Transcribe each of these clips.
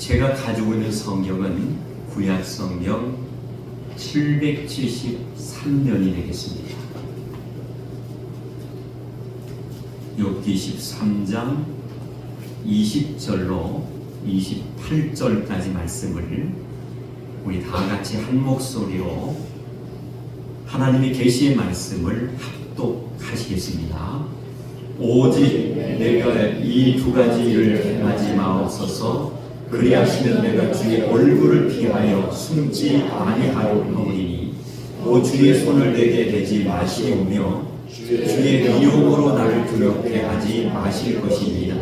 제가 가지고 있는 성경은 구약 성경 773년이 되겠습니다. 욥기 13장 20절로 28절까지 말씀을 우리 다 같이 한 목소리로 하나님의 계시의 말씀을 합독하시겠습니다. 오직 내가 이 두 가지 일을 행하지 마옵소서 그리하시면 내가 주의 얼굴을 피하여 숨지 아니하오리니 오 주의 손을 내게 대지 마시오며 주의 미움으로 나를 두렵게 하지 마실 것이니라.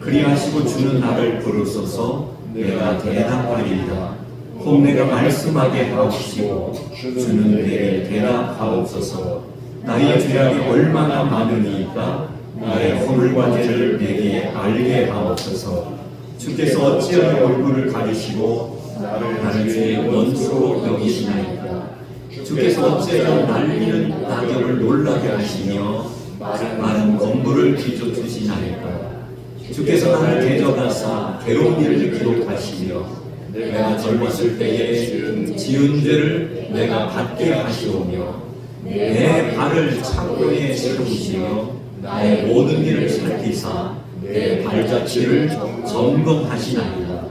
그리하시고 주는 나를 부르소서. 내가 대답하리이다. 혹 내가 말씀하게 하옵시고 주는 내게 대답하옵소서. 나의 죄악이 얼마나 많으니까 나의 허물과 죄를 내게 알게 하옵소서 주께서 어찌하여 얼굴을 가리시고 나를 주의 원수로 여기시나이까? 주께서 어찌하여 날리는 낙엽을 놀라게 하시며 마른 건물을 비춰주시나이까? 주께서 나를 대적하사 괴로운 일을 기록하시며 내가 젊었을 때에 지은 죄를 내가 받게 하시오며 내 발을 착고에 세우시며 나의 모든 일을 살피사 내 발자취를 점검하시나이다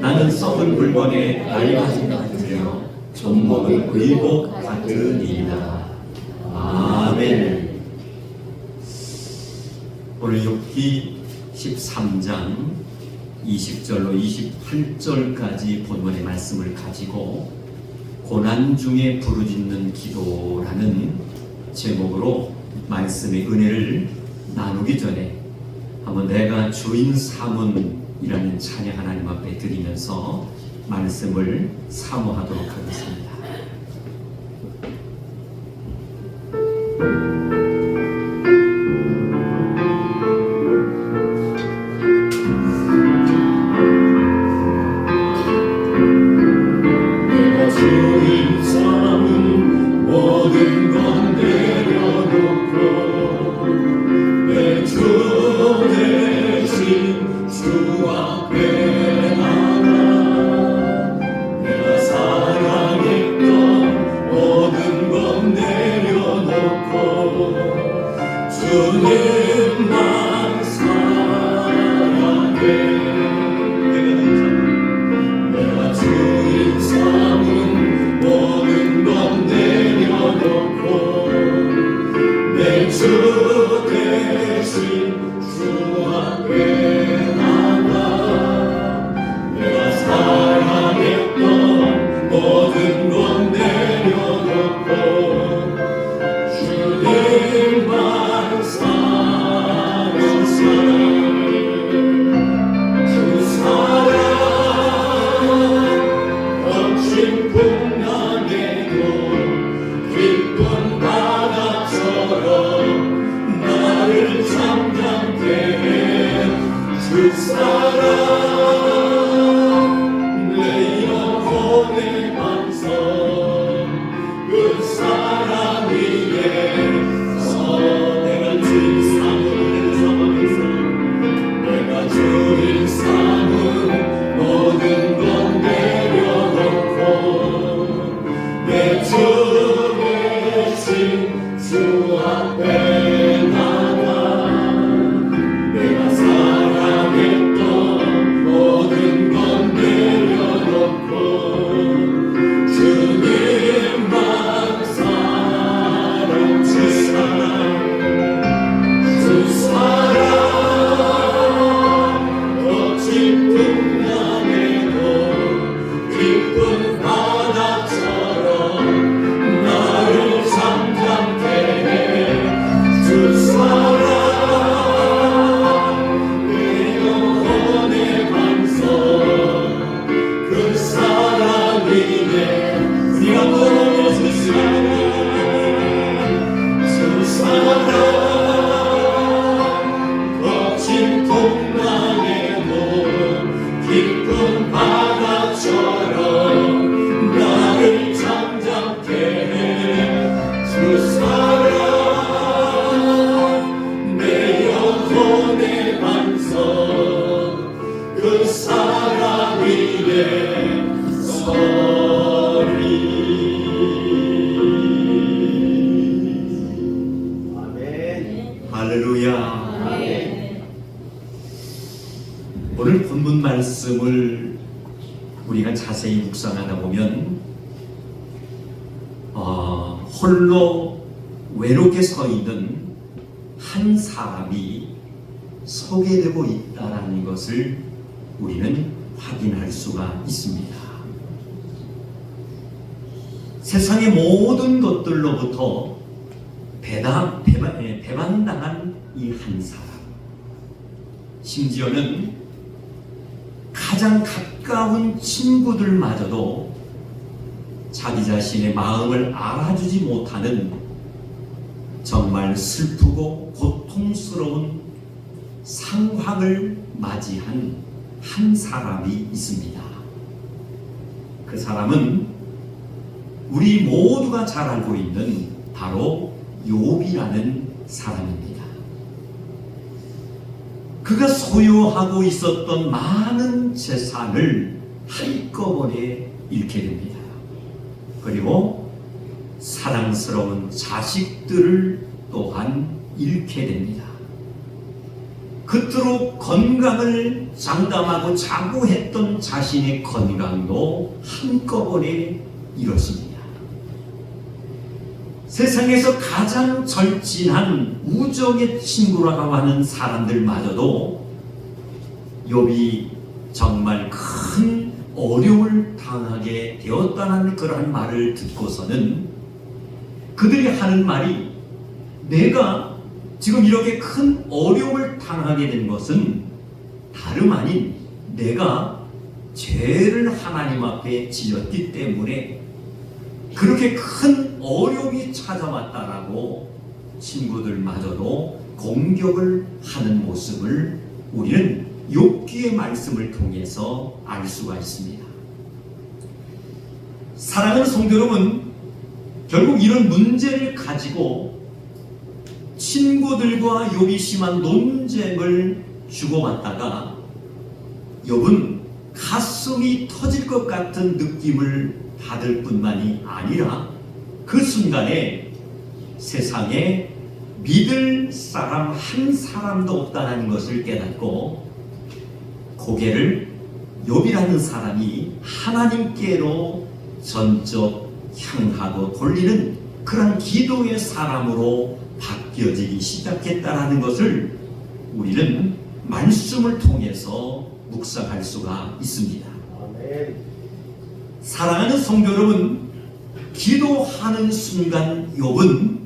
나는 썩은 물건에 낡아진 같으며 좀먹은 의복 같으니이다 아멘. 오늘 욥기 13장 20절로 28절까지 본문의 말씀을 가지고 고난 중에 부르짖는 기도라는 제목으로 말씀의 은혜를 나누기 전에 한번 내가 주인 사문이라는 찬양 하나님 앞에 드리면서 말씀을 사모하도록 하겠습니다. 오늘 본문 말씀을 우리가 자세히 묵상하다 보면 어, 홀로 외롭게 서 있는 한 사람이 소개되고 있다는 것을 우리는 확인할 수가 있습니다. 세상의 모든 것들로부터 배당, 배반, 예, 배반당한 이 한 사람. 심지어는 가장 가까운 친구들마저도 자기 자신의 마음을 알아주지 못하는 정말 슬프고 고통스러운 상황을 맞이한 한 사람이 있습니다. 그 사람은 우리 모두가 잘 알고 있는 바로 욥이라는 사람입니다. 그가 소유하고 있었던 많은 재산을 한꺼번에 잃게 됩니다. 그리고 사랑스러운 자식들을 또한 잃게 됩니다. 그토록 건강을 장담하고 자고했던 자신의 건강도 한꺼번에 잃었습니다. 세상에서 가장 절친한 우정의 친구라고 하는 사람들마저도 욥이 정말 큰 어려움을 당하게 되었다는 그러한 말을 듣고서는 그들이 하는 말이 내가 지금 이렇게 큰 어려움을 당하게 된 것은 다름 아닌 내가 죄를 하나님 앞에 지었기 때문에 그렇게 큰 어려움이 찾아왔다라고 친구들마저도 공격을 하는 모습을 우리는 욥기의 말씀을 통해서 알 수가 있습니다. 사랑하는 성도 여러분, 결국 이런 문제를 가지고 친구들과 욥이 심한 논쟁을 주고받다가 욥은 가슴이 터질 것 같은 느낌을 받을 뿐만이 아니라 그 순간에 세상에 믿을 사람 한 사람도 없다는 것을 깨닫고 고개를 욥이라는 사람이 하나님께로 전적 향하고 돌리는 그런 기도의 사람으로 바뀌어지기 시작했다라는 것을 우리는 말씀을 통해서 묵상할 수가 있습니다. 아멘. 사랑하는 성도 여러분, 기도하는 순간 욥은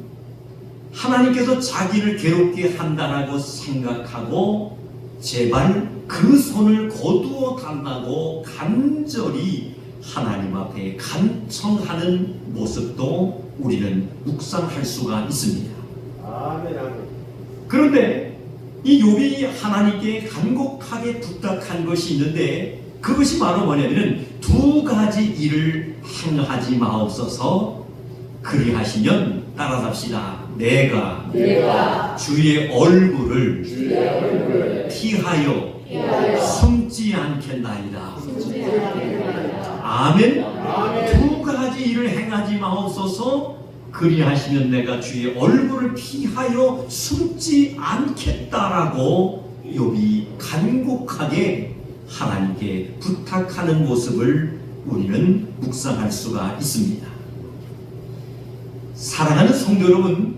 하나님께서 자기를 괴롭게 한다라고 생각하고 제발 그 손을 거두어 달라고 간절히 하나님 앞에 간청하는 모습도 우리는 묵상할 수가 있습니다. 아멘. 아멘. 그런데 이 욥이 하나님께 간곡하게 부탁한 것이 있는데 그것이 바로 뭐냐면 두 가지 일을 행하지 마옵소서. 그리하시면 따라잡시다. 내가, 내가 주의 얼굴을 주의 얼굴을 피하여, 피하여 숨지 않겠나이다. 숨지 않겠나이다. 아멘. 아멘. 두 가지 일을 행하지 마옵소서. 그리하시면 내가 주의 얼굴을 피하여 숨지 않겠다라고 욥이 간곡하게 하나님께 부탁하는 모습을 우리는 묵상할 수가 있습니다. 사랑하는 성도 여러분,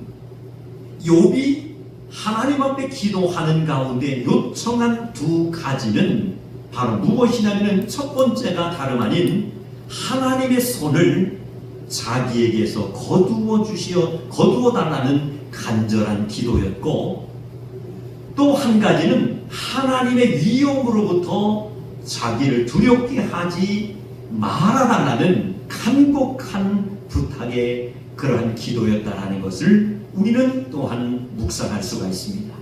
욥이 하나님 앞에 기도하는 가운데 요청한 두 가지는 바로 무엇이냐면 첫 번째가 다름 아닌 하나님의 손을 자기에게서 거두어 주시어 거두어 달라는 간절한 기도였고 또 한 가지는 하나님의 위험으로부터 자기를 두렵게 하지 말아달라는 간곡한 부탁의 그러한 기도였다라는 것을 우리는 또한 묵상할 수가 있습니다.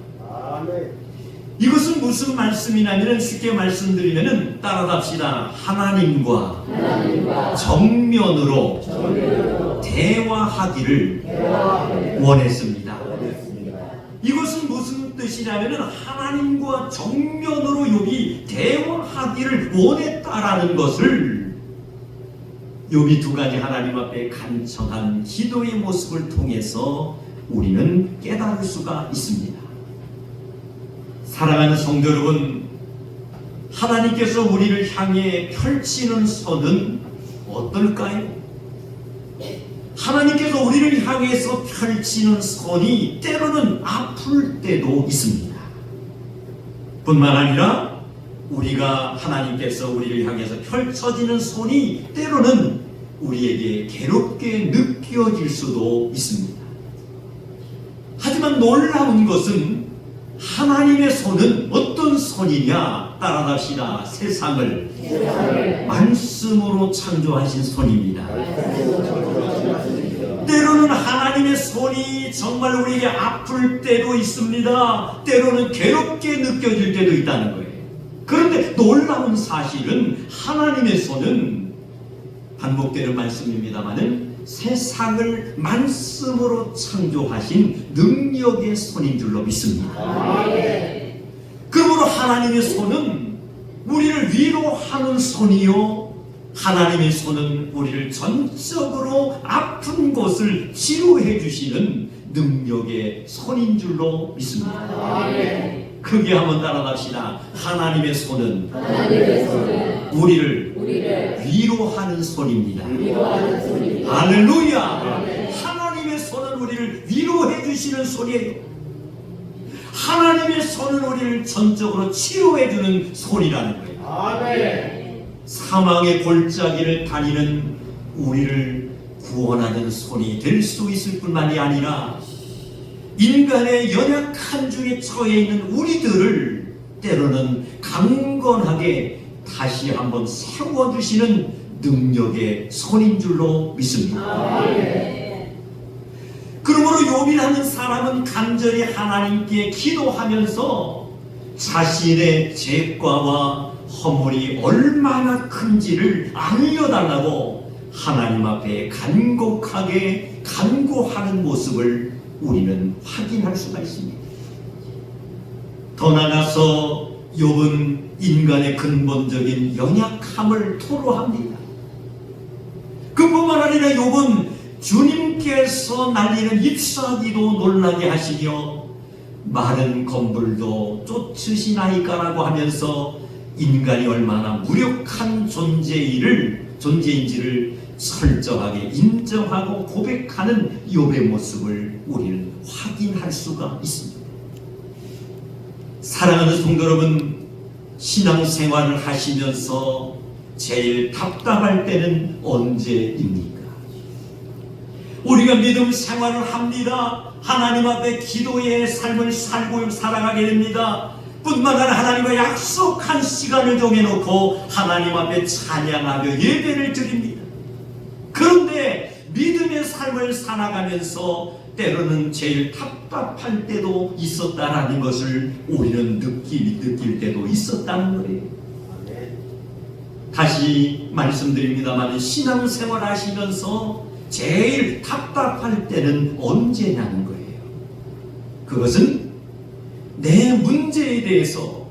이것은 무슨 말씀이냐면 쉽게 말씀드리면은 따라갑시다. 하나님과 하나님과 정면으로 정면으로 대화하기를 대화하기를 원했습니다. 원했습니다. 이것은 무슨 뜻이냐면은 하나님과 정면으로 욥이 대화하기를 원했다라는 것을 욥이 두 가지 하나님 앞에 간청한 기도의 모습을 통해서 우리는 깨달을 수가 있습니다. 사랑하는 성도 여러분, 하나님께서 우리를 향해 펼치는 손은 어떨까요? 하나님께서 우리를 향해서 펼치는 손이 때로는 아플 때도 있습니다. 뿐만 아니라 우리가 하나님께서 우리를 향해서 펼쳐지는 손이 때로는 우리에게 괴롭게 느껴질 수도 있습니다. 하지만 놀라운 것은 하나님의 손은 어떤 손이냐 따라갑시다 세상을 말씀으로 창조하신 손입니다. 때로는 하나님의 손이 정말 우리에게 아플 때도 있습니다. 때로는 괴롭게 느껴질 때도 있다는 거예요. 그런데 놀라운 사실은 하나님의 손은 반복되는 말씀입니다만은 세상을 말씀으로 창조하신 능력의 손인 줄로 믿습니다. 아멘. 그러므로 하나님의 손은 우리를 위로하는 손이요. 하나님의 손은 우리를 전적으로 아픈 곳을 치료해 주시는 능력의 손인 줄로 믿습니다. 아멘. 크게 한번 따라갑시다. 하나님의 손은 하나님의 손은 우리를 우리를 위로하는 손입니다. 위로하는 손입니다. 할렐루야! 아멘. 하나님의 손은 우리를 위로해 주시는 손이에요. 하나님의 손은 우리를 전적으로 치료해 주는 손이라는 거예요. 아멘. 사망의 골짜기를 다니는 우리를 구원하는 손이 될 수 있을 뿐만이 아니라 인간의 연약한 중에 처해 있는 우리들을 때로는 강건하게 다시 한번 세워주시는 능력의 손인 줄로 믿습니다. 아멘. 그러므로 요비라는 사람은 간절히 하나님께 기도하면서 자신의 죄과와 허물이 얼마나 큰지를 알려달라고 하나님 앞에 간곡하게 간구하는 모습을 우리는 확인할 수가 있습니다. 더 나아가서 욥은 인간의 근본적인 연약함을 토로합니다. 그뿐만 아니라 욥은 주님께서 날리는 잎사귀도 놀라게 하시며 마른 건불도 쫓으시나이까라고 하면서 인간이 얼마나 무력한 존재이를 존재인지를 철저하게 인정하고 고백하는 욥의 모습을 우리는 확인할 수가 있습니다. 사랑하는 성도 여러분, 신앙생활을 하시면서 제일 답답할 때는 언제입니까? 우리가 믿음 생활을 합니다. 하나님 앞에 기도의 삶을 살고 살아가게 됩니다. 뿐만 아니라 하나님과 약속한 시간을 정해놓고 하나님 앞에 찬양하며 예배를 드립니다. 그런데 믿음의 삶을 살아가면서 때로는 제일 답답할 때도 있었다라는 것을 우리는 느끼, 느낄 때도 있었다는 거예요. 다시 말씀드립니다만 신앙생활 하시면서 제일 답 답할 때는 언제냐는 거예요. 그것은 내 문제에 대해서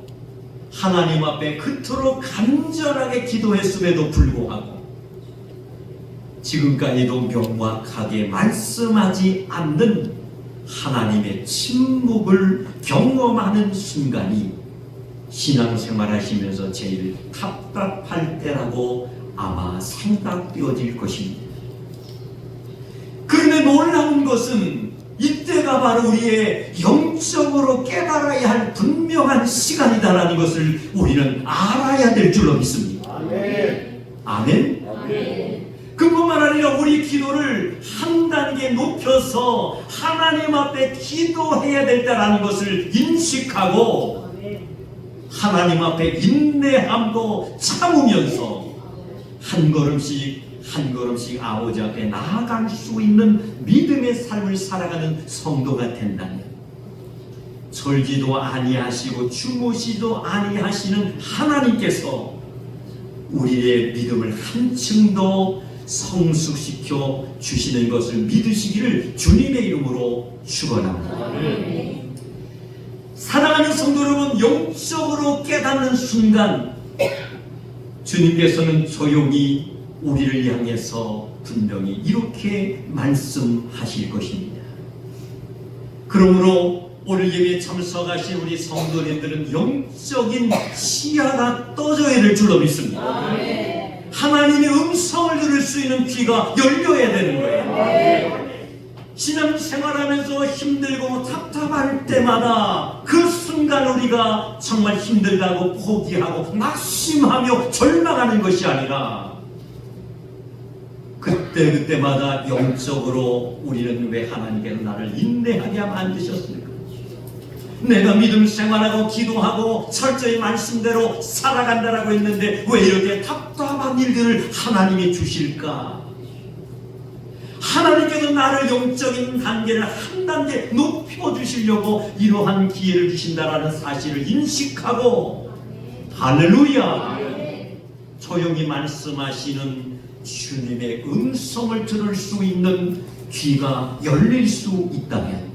하나님 앞에 그토록 간절하게 기도했음에도 불구하고 지금까지도 명확하게 말씀하지 않는 하나님의 침묵을 경험하는 순간이 신앙생활 하시면서 제일 답답할 때라고 아마 생각되어질 것입니다. 놀라운 것은 이때가 바로 우리의 영적으로 깨달아야 할 분명한 시간이다라는 것을 우리는 알아야 될 줄로 믿습니다. 아멘. 아멘. 그뿐만 아니라 우리 기도를 한 단계 높여서 하나님 앞에 기도해야 된다라는 것을 인식하고 하나님 앞에 인내함도 참으면서 한 걸음씩 한 걸음씩 아버지 앞에 나아갈 수 있는 믿음의 삶을 살아가는 성도가 된다면 절지도 아니하시고 주무시도 아니하시는 하나님께서 우리의 믿음을 한층 더 성숙시켜 주시는 것을 믿으시기를 주님의 이름으로 축원합니다. 사랑하는 성도 여러분, 영적으로 깨닫는 순간 주님께서는 조용히 우리를 향해서 분명히 이렇게 말씀하실 것입니다. 그러므로 오늘 예배에 참석하신 우리 성도님들은 영적인 시야가 떠져야 될 줄로 믿습니다. 하나님의 음성을 들을 수 있는 귀가 열려야 되는 거예요. 신앙 생활하면서 힘들고 답답할 때마다 그 순간 우리가 정말 힘들다고 포기하고 낙심하며 절망하는 것이 아니라 그때 그때마다 영적으로 우리는 왜 하나님께서 나를 인내하게 만드셨을까? 내가 믿음 생활하고 기도하고 철저히 말씀대로 살아간다라고 했는데 왜 이렇게 답답한 일들을 하나님이 주실까? 하나님께서 나를 영적인 단계를 한 단계 높여 주시려고 이러한 기회를 주신다라는 사실을 인식하고 할렐루야 조용히 말씀하시는 주님의 음성을 들을 수 있는 귀가 열릴 수 있다면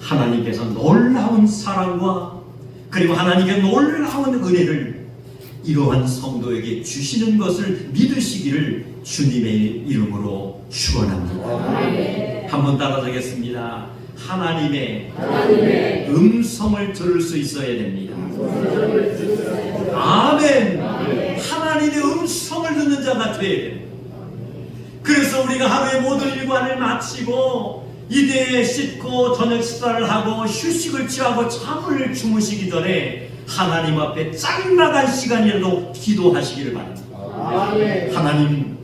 하나님께서 놀라운 사랑과 그리고 하나님의 놀라운 은혜를 이러한 성도에게 주시는 것을 믿으시기를 주님의 이름으로 축원합니다. 한번 따라 하겠습니다. 하나님의 하나님의 음성을 들을 수 있어야 됩니다. 아멘. 하나님의 음성을 듣는 자가 되어야 됩니다. 그래서 우리가 하루의 모든 일과를 마치고 이대에 씻고 저녁 식사를 하고 휴식을 취하고 잠을 주무시기 전에 하나님 앞에 짱나간 시간이라도 기도하시기를 바랍니다. 아멘. 하나님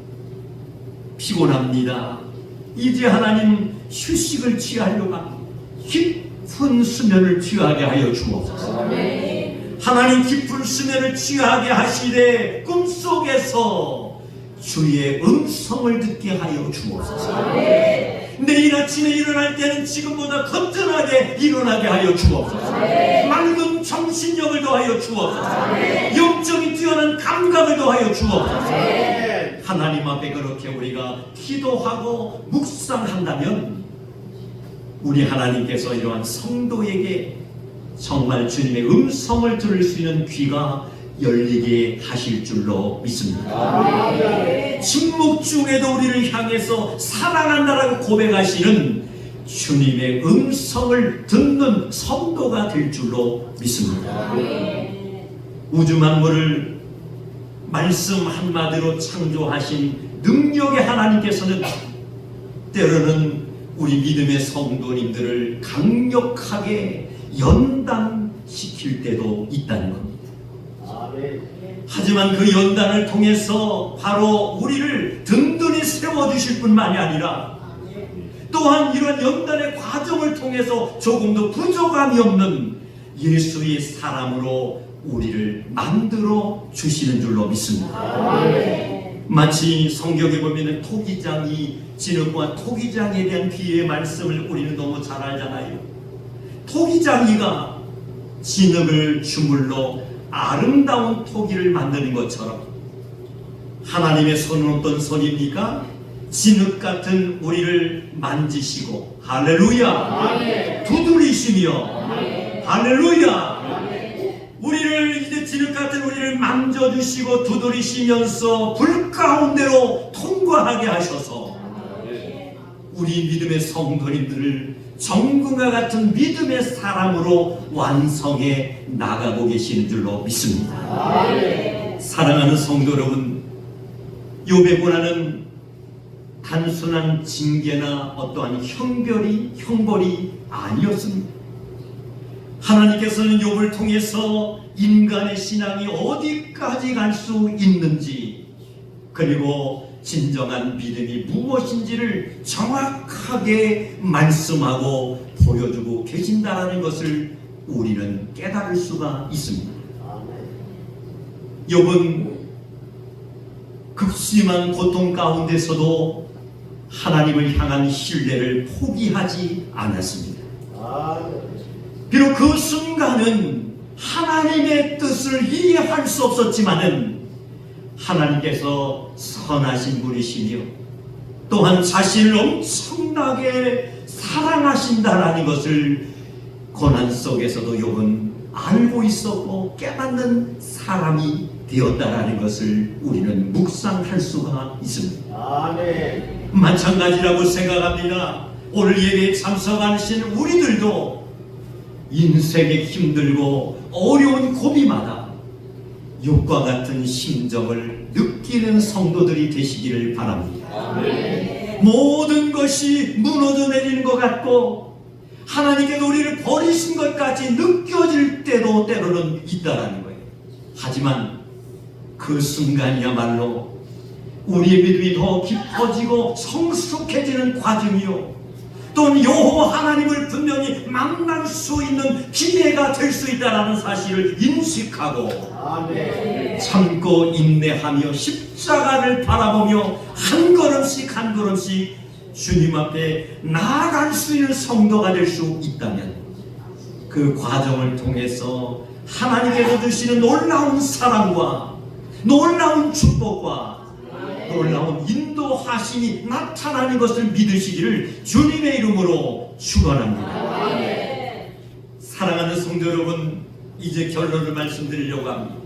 피곤합니다. 이제 하나님 휴식을 취하려고 합니다. 깊은 수면을 취하게 하여 주옵소서. 하나님 깊은 수면을 취하게 하시되 꿈속에서 주의 음성을 듣게 하여 주옵소서. 내일 아침에 일어날 때는 지금보다 거뜬하게 일어나게 하여 주옵소서. 맑은 정신력을 더하여 주옵소서. 영적인 뛰어난 감각을 더하여 주옵소서. 하나님 앞에 그렇게 우리가 기도하고 묵상한다면 우리 하나님께서 이러한 성도에게 정말 주님의 음성을 들을 수 있는 귀가 열리게 하실 줄로 믿습니다. 침묵 중에도 우리를 향해서 사랑한다라고 고백하시는 주님의 음성을 듣는 성도가 될 줄로 믿습니다. 우주 만물을 말씀 한마디로 창조하신 능력의 하나님께서는 때로는 우리 믿음의 성도님들을 강력하게 연단시킬 때도 있다는 겁니다. 하지만 그 연단을 통해서 바로 우리를 든든히 세워주실 뿐만이 아니라 또한 이런 연단의 과정을 통해서 조금도 부족함이 없는 예수의 사람으로 우리를 만들어 주시는 줄로 믿습니다. 마치 성경에 보면 토기장이 진흙과 토기장에 대한 귀의 말씀을 우리는 너무 잘 알잖아요. 토기장이가 진흙을 주물러 아름다운 토기를 만드는 것처럼 하나님의 손은 어떤 손입니까? 진흙 같은 우리를 만지시고 할렐루야! 두드리시며 할렐루야! 우리를 이제 진흙 같은 우리를 만져주시고 두드리시면서 불 가운데로 통과하게 하셔서 우리 믿음의 성도님들을 정금과 같은 믿음의 사람으로 완성해 나가고 계시는 줄로 믿습니다. 사랑하는 성도 여러분, 욥의 고난은 단순한 징계나 어떠한 형별이 형벌이 아니었습니다. 하나님께서는 욥을 통해서 인간의 신앙이 어디까지 갈 수 있는지 그리고 진정한 믿음이 무엇인지를 정확하게 말씀하고 보여주고 계신다라는 것을 우리는 깨달을 수가 있습니다. 욥은 극심한 고통 가운데서도 하나님을 향한 신뢰를 포기하지 않았습니다. 비록 그 순간은 하나님의 뜻을 이해할 수 없었지만은 하나님께서 선하신 분이시며 또한 자신을 엄청나게 사랑하신다라는 것을 고난 속에서도 욥은 알고 있었고 깨닫는 사람이 되었다라는 것을 우리는 묵상할 수가 있습니다. 아멘. 마찬가지라고 생각합니다. 오늘 예배에 참석하신 우리들도 인생이 힘들고 어려운 고비마다 욕과 같은 심정을 느끼는 성도들이 되시기를 바랍니다. 모든 것이 무너져 내리는 것 같고 하나님께서 우리를 버리신 것까지 느껴질 때도 때로는 있다라는 거예요. 하지만 그 순간이야말로 우리의 믿음이 더 깊어지고 성숙해지는 과정이요. 또는 여호와 하나님을 분명히 만날 수 있는 기회가 될 수 있다는 사실을 인식하고 아멘. 참고 인내하며 십자가를 바라보며 한 걸음씩 한 걸음씩 주님 앞에 나아갈 수 있는 성도가 될 수 있다면 그 과정을 통해서 하나님께서 주시는 놀라운 사랑과 놀라운 축복과 놀라운 인도하심이 나타나는 것을 믿으시기를 주님의 이름으로 축원합니다. 사랑하는 성도 여러분, 이제 결론을 말씀드리려고 합니다.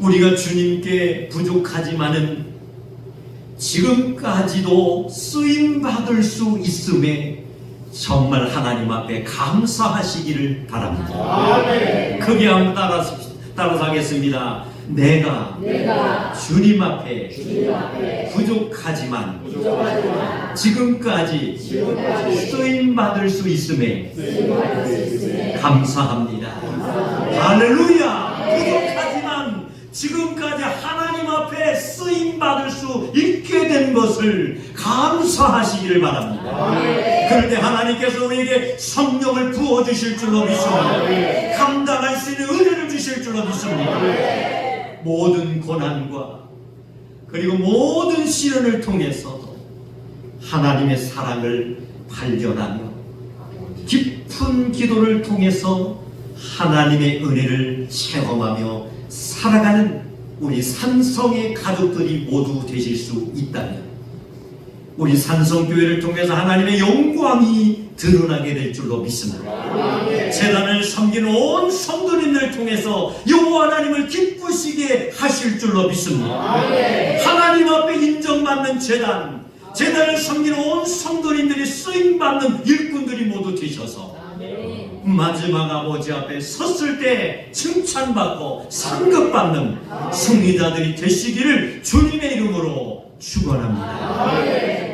우리가 주님께 부족하지만은 지금까지도 쓰임 받을 수 있음에 정말 하나님 앞에 감사하시기를 바랍니다. 크게 한번 따라서 따라서 하겠습니다. 내가 내가 주님 앞에 주님 앞에 부족하지만 부족하지만 지금까지 지금까지 쓰임 받을 수 있음에 쓰임받을 수 있음에 감사합니다. 할렐루야! 부족하지만 지금까지 하나님 앞에 쓰임 받을 수 있게 된 것을 감사하시기를 바랍니다. 그럴 때 하나님께서 우리에게 성령을 부어 주실 줄로 믿습니다. 감당할 수 있는 은혜를 주실 줄로 믿습니다. 모든 고난과 그리고 모든 시련을 통해서도 하나님의 사랑을 발견하며 깊은 기도를 통해서 하나님의 은혜를 체험하며 살아가는 우리 산성의 가족들이 모두 되실 수 있다면 우리 산성교회를 통해서 하나님의 영광이 드러나게 될 줄로 믿습니다. 재단을 섬기는 온 성도님들 통해서 여호와 하나님을 기쁘시게 하실 줄로 믿습니다. 하나님 앞에 인정받는 재단, 재단을 섬기는 온 성도님들이 쓰임 받는 일꾼들이 모두 되셔서 마지막 아버지 앞에 섰을 때 칭찬받고 상급받는 승리자들이 되시기를 주님의 이름으로 축원합니다.